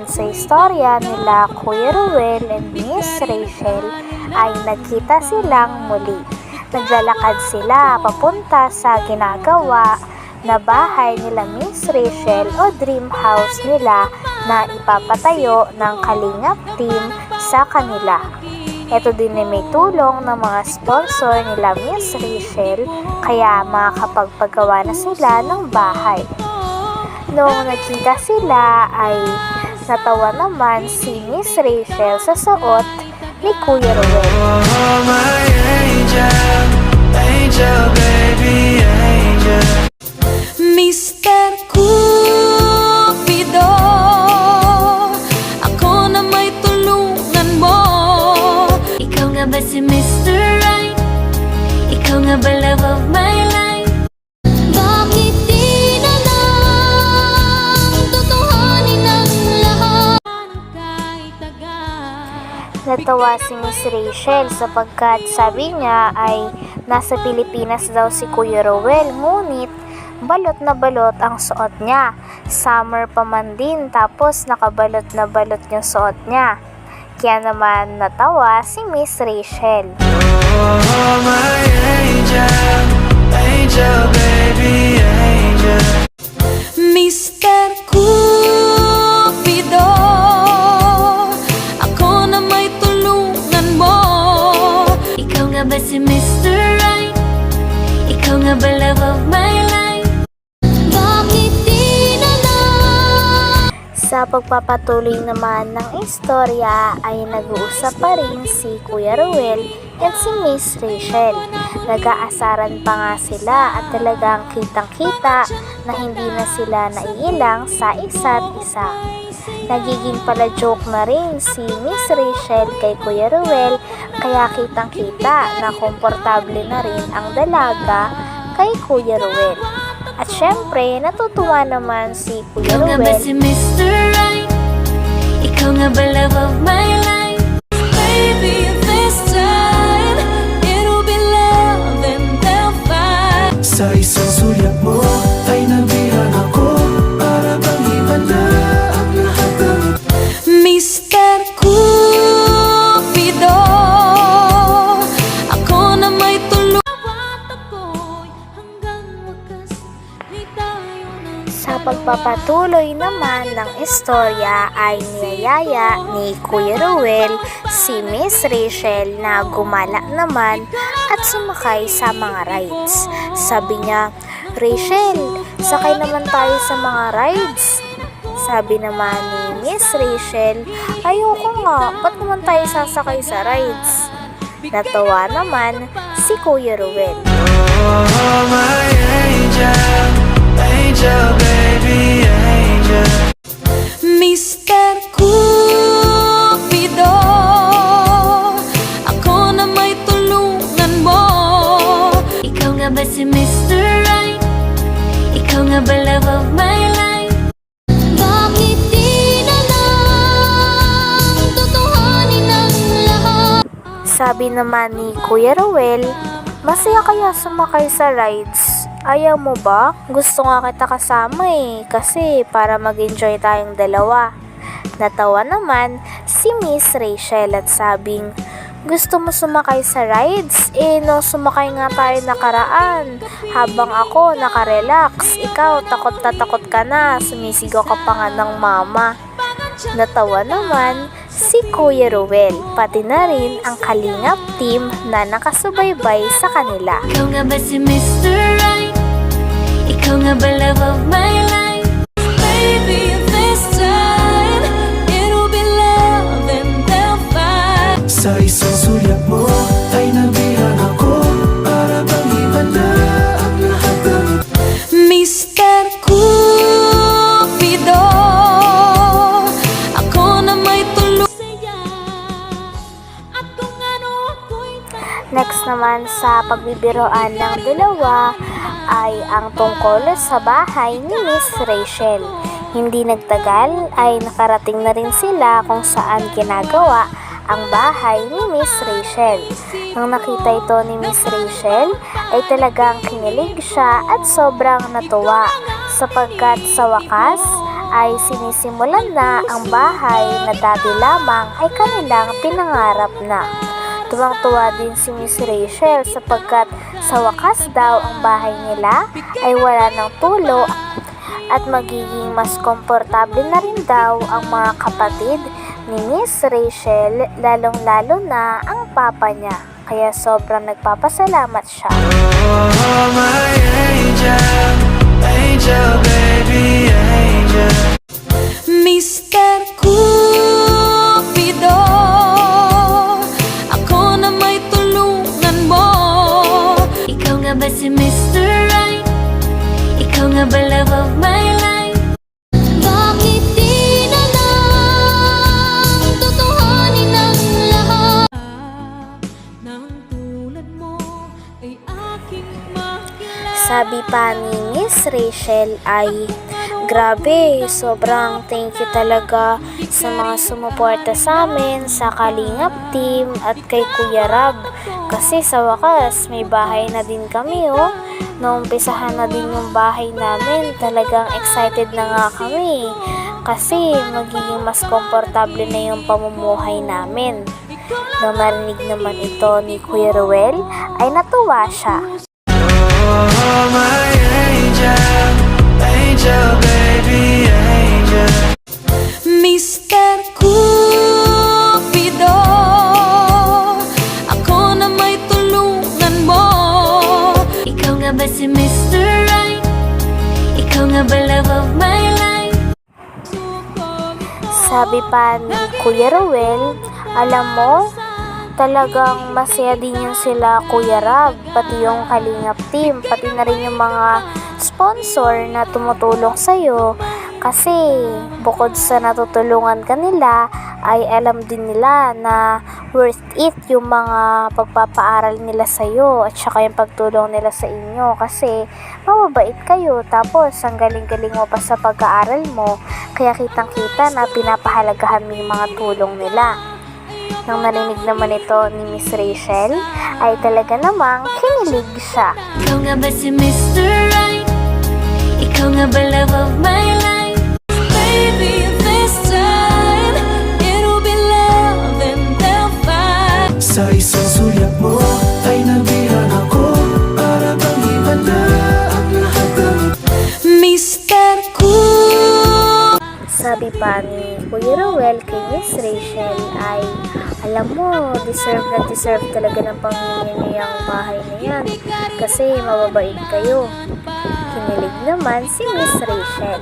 nakaraan sa istorya nila Kuya Ruel and Miss Rachel ay nagkita silang muli. Naglalakad sila papunta sa ginagawa na bahay nila Miss Rachel o dream house nila na ipapatayo ng Kalingap team sa kanila. Ito din ay may tulong ng mga sponsor nila Miss Rachel kaya makakapagpagawa na sila ng bahay. Noong nagkita sila ay natawa naman si Miss Rachel sa suot ni Kuya Ruel. Oh, my angel, angel, baby, angel. Mr. agad Natawa si Miss Rachel sapagkat sabi niya ay nasa Pilipinas daw si Kuya Ruel ngunit balot na balot ang suot niya. Summer pa man din tapos nakabalot na balot yung suot niya. Kaya naman natawa si Miss Rachel. Oh, my angel, angel, baby, Sa pagpapatuloy naman ng istorya ay nag-uusap pa rin si Kuya Ruel at si Miss Rachel. Nag-aasaran pa nga sila at talagang kitang-kita na hindi na sila naiilang sa isa't isa. Nagiging pala joke na rin si Miss Rachel kay Kuya Ruel kaya kitang-kita na komportable na rin ang dalaga kay Kuya Ruel. At syempre, natutuwa naman si Kuya Ikaw nga ba Ruel si Mr. Right? Ikaw nga ba love of my life? Baby, this time It'll be love and they'll fight Sa isang sulyap mo pagpapatuloy naman ng istorya ay niyayaya ni Kuya Ruel si Miss Rachel na gumala naman at sumakay sa mga rides. Sabi niya, Rachel, sakay naman tayo sa mga rides. Sabi naman ni Miss Rachel, ayoko nga, ba't naman tayo sasakay sa rides? Natawa naman si Kuya Ruel. Oh, my angel, angel, baby. Mr. Cupido Ako na may tulungan mo Ikaw nga ba Mr. Right? Ikaw nga ba my life? Bakit di na lang lahat Sabi naman ni Kuya Ruel, masaya kaya sumakay sa rides? Ayaw mo ba? Gusto nga kita kasama eh, kasi para mag-enjoy tayong dalawa. Natawa naman si Miss Rachel at sabing, gusto mo sumakay sa rides? Eh, no, sumakay nga tayo nakaraan. Habang ako nakarelax, ikaw takot na takot ka na, sumisigaw ka pa nga ng mama. Natawa naman si Kuya Ruel, pati na rin ang Kalingap team na nakasubaybay sa kanila. Ikaw nga ba si Mr. Ikaw nga ba love of my life? Baby, this time It will be love and they'll fight Sa isang sulat mo Ay nabihan ako Para bang iba na Ang lahat ng Mr. Cupido Ako na may tulog Saya At kung ano ako'y Next naman sa pagbibiroan ng dalawa ay ang tungkol sa bahay ni Miss Rachel. Hindi nagtagal ay nakarating na rin sila kung saan ginagawa ang bahay ni Miss Rachel. Nang nakita ito ni Miss Rachel ay talagang kinilig siya at sobrang natuwa sapagkat sa wakas ay sinisimulan na ang bahay na dati lamang ay kanilang pinangarap na. Tuwang-tuwa din si Miss Rachel sapagkat sa wakas daw ang bahay nila ay wala ng tulo at magiging mas komportable na rin daw ang mga kapatid ni Miss Rachel lalong-lalo na ang papa niya. Kaya sobrang nagpapasalamat siya. Oh, my angel Angel, baby, angel Mr. Cupido Ikaw nga my life? Bakit di na lang lahat Nang tulad mo ay aking makilala Sabi pa ni Miss Rachel ay Grabe, sobrang thank you talaga sa mga sumuporta sa amin, sa Kalingap team at kay Kuya Rab. Kasi sa wakas, may bahay na din kami oh. Naumpisahan na din yung bahay namin, talagang excited na nga kami. Kasi magiging mas komportable na yung pamumuhay namin. Nang narinig naman ito ni Kuya Ruel, ay natuwa siya. Oh, my angel Angel, ba si Mr. Right? Ikaw nga ba love of my life? Sabi pa ni Kuya Ruel, alam mo, talagang masaya din yung sila Kuya Rab, pati yung Kalingap team, pati na rin yung mga sponsor na tumutulong sa'yo. Kasi bukod sa natutulungan kanila, ay alam din nila na worth it yung mga pagpapaaral nila sa'yo at saka yung pagtulong nila sa inyo kasi mababait kayo tapos ang galing-galing mo pa sa pag-aaral mo kaya kitang-kita na pinapahalagahan mo yung mga tulong nila. Nang narinig naman ito ni Miss Rachel, ay talaga namang kinilig siya. Ikaw nga ba si Mr. Right? Ikaw nga ba love of my life? Baby, Sa isang sulyap mo ay nabihan ako Para bang iba na ang lahat ng Mr. Cool Sabi pa ni Kuya Rowell kay Miss Rachel ay, alam mo, deserve na deserve talaga ng pamilya niyo yung bahay na yan kasi mababait kayo. Kinilig naman si Miss Rachel.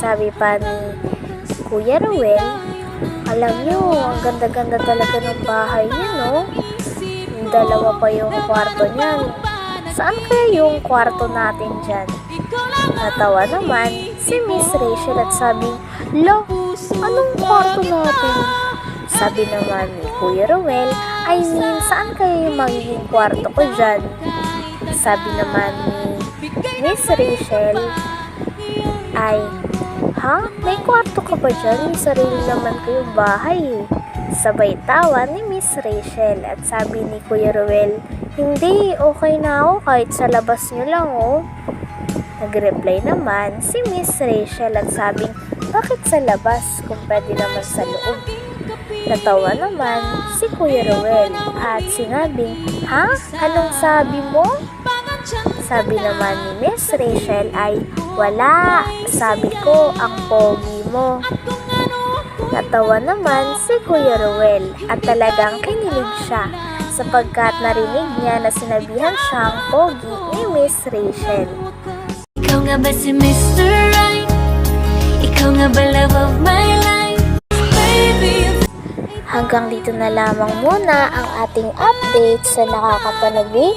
Sabi pa ni Kuya Rowell, alam niyo, ang ganda-ganda talaga ng bahay niya, no? Dalawa pa yung kwarto niyan. Saan kaya yung kwarto natin dyan? Natawa naman si Miss Rachel at sabi, Lo, anong kwarto natin? Sabi naman ni Kuya Rowel, I mean, saan kaya yung magiging kwarto ko dyan? Sabi naman ni Miss Rachel, ay, ha? May kwarto ka ba dyan? May sarili naman kayong bahay eh. Sabay tawa ni Miss Rachel at sabi ni Kuya Rowel, hindi, okay na ako kahit sa labas nyo lang oh. Nag-reply naman si Miss Rachel at sabing, bakit sa labas kung pwede naman sa loob? Natawa naman si Kuya Rowel at sinabing, Ha? Anong sabi mo? Sabi naman ni Miss Rachel ay, wala. Sabi ko, ang pogi mo. Natawa naman si Kuya Rowel at talagang kinilig siya sapagkat narinig niya na sinabihan siyang pogi ni Miss Rachel. Ikaw nga ba si Mr. Right? Ikaw nga ba love of my Hanggang dito na lamang muna ang ating update sa nakakapanabik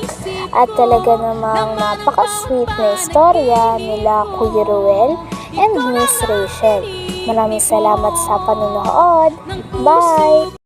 at talaga namang napaka-sweet na istorya nila Kuya Ruel and Miss Rachel. Maraming salamat sa panonood. Bye!